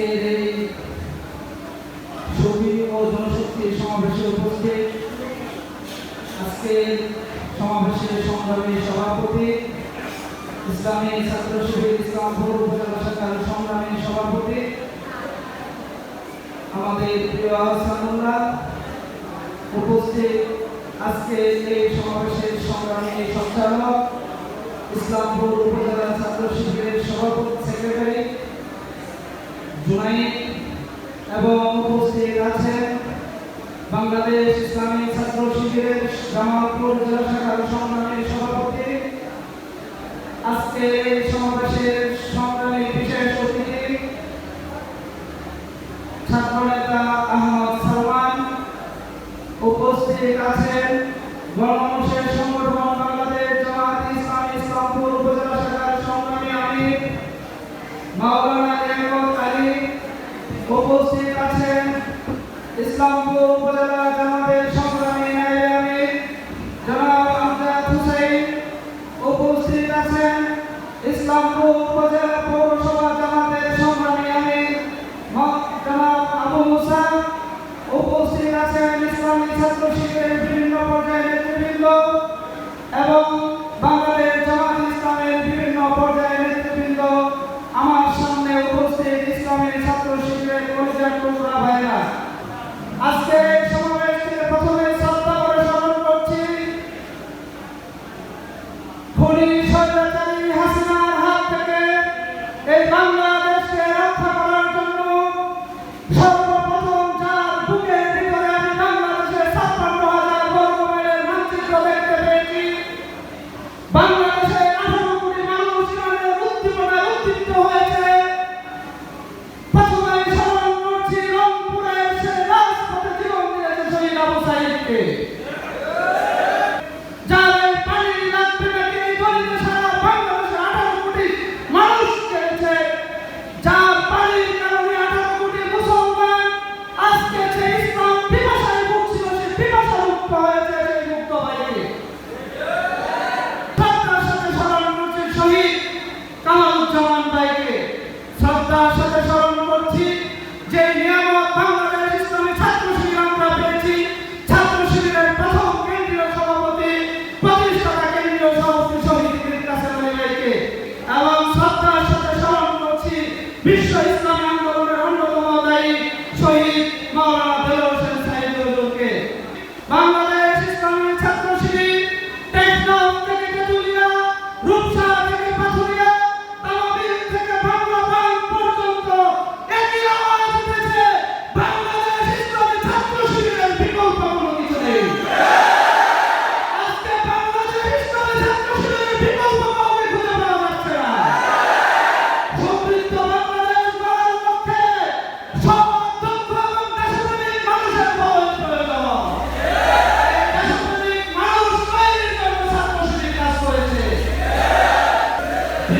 আজকের এই ছবি ও জনশক্তির সমাবেশে উপস্থিত। আজকের সমাবেশের সংগ্রামী সভাপতি, ইসলামী ছাত্র শিবির ইসলামপুর উপজেলা শাখার সংগ্রামী সভাপতি, আমাদের প্রিয় আহসানুল্লাহ উপস্থিত আজকের এই সমাবেশের সংগ্রামী সঞ্চালক, ইসলামপুর উপজেলা জুনাই এবং উপস্থিত আছেন বাংলাদেশ ইসলামী ছাত্র শিবিরের জামালপুর জেলা শাখার সংগ্রামী সভাপতি। আজকে সমাবেশের সংগ্রামী বিশেষ অতিথি ছাত্রনেতা আহমদ সালমান। উপস্থিত আছেন গণমানুষের উপস্থিত আছেন। ইসলামপুর উপজেলা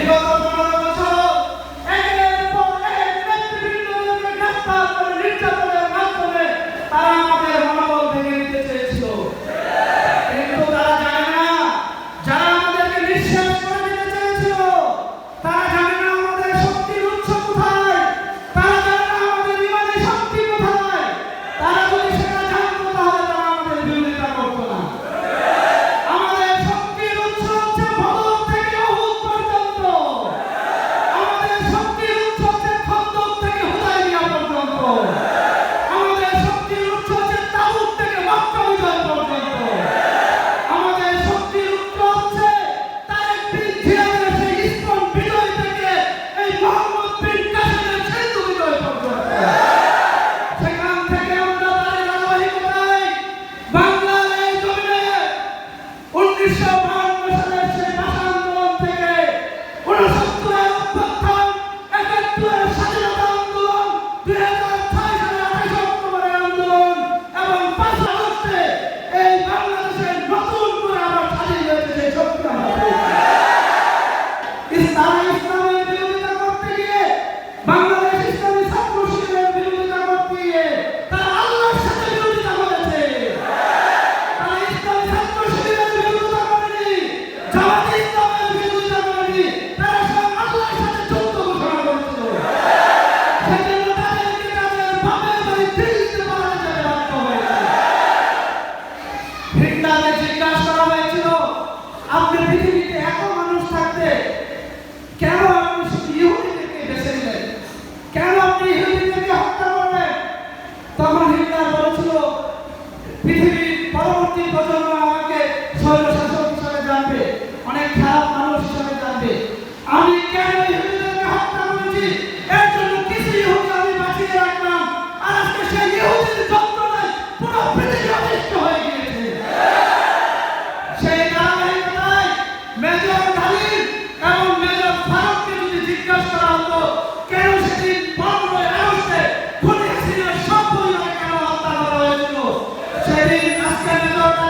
メ Senador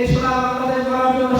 এই সোনার বাংলাদেশ গড়ার জন্য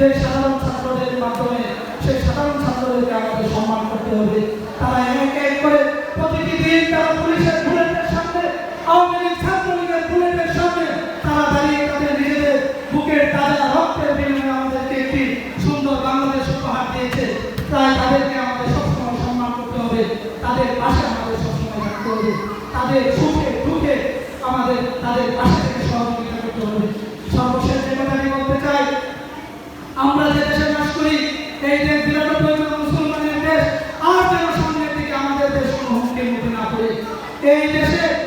যে সাধারণ ছাত্রদের মাধ্যমে, সেই সাধারণ ছাত্রদেরকে আমাদের সম্মান করতে হবে। তারা এক এক করে প্রতিটি দিন তারা পুলিশের বুলেটের সামনে, আওয়ামী লীগ ছাত্রলীগের বুলেটের সামনে তারা দাঁড়িয়ে তাদের নিজেদের বুকের তাজা রক্তের বিনিময়ে আমাদেরকে একটি সুন্দর বাংলাদেশ উপহার দিয়েছে। তাই তাদেরকে আমাদের সবসময় সম্মান করতে হবে। তাদের পাশে আমাদের সবসময় থাকতে হবে। তাদের সুখে দুঃখে আমাদের, তাদের পাশে এই দেশে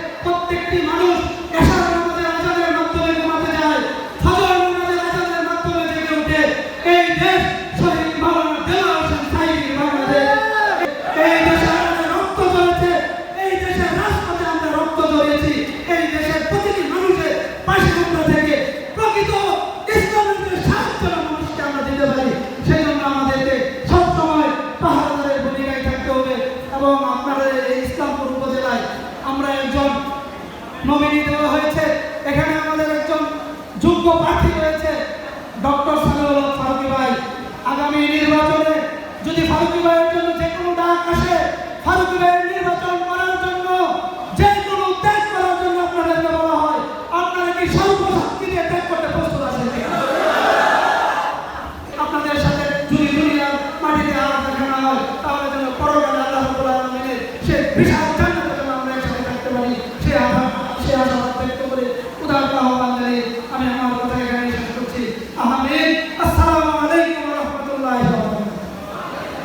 নমিনি দেওয়া হয়েছে। এখানে আমাদের একজন যোগ্য প্রার্থী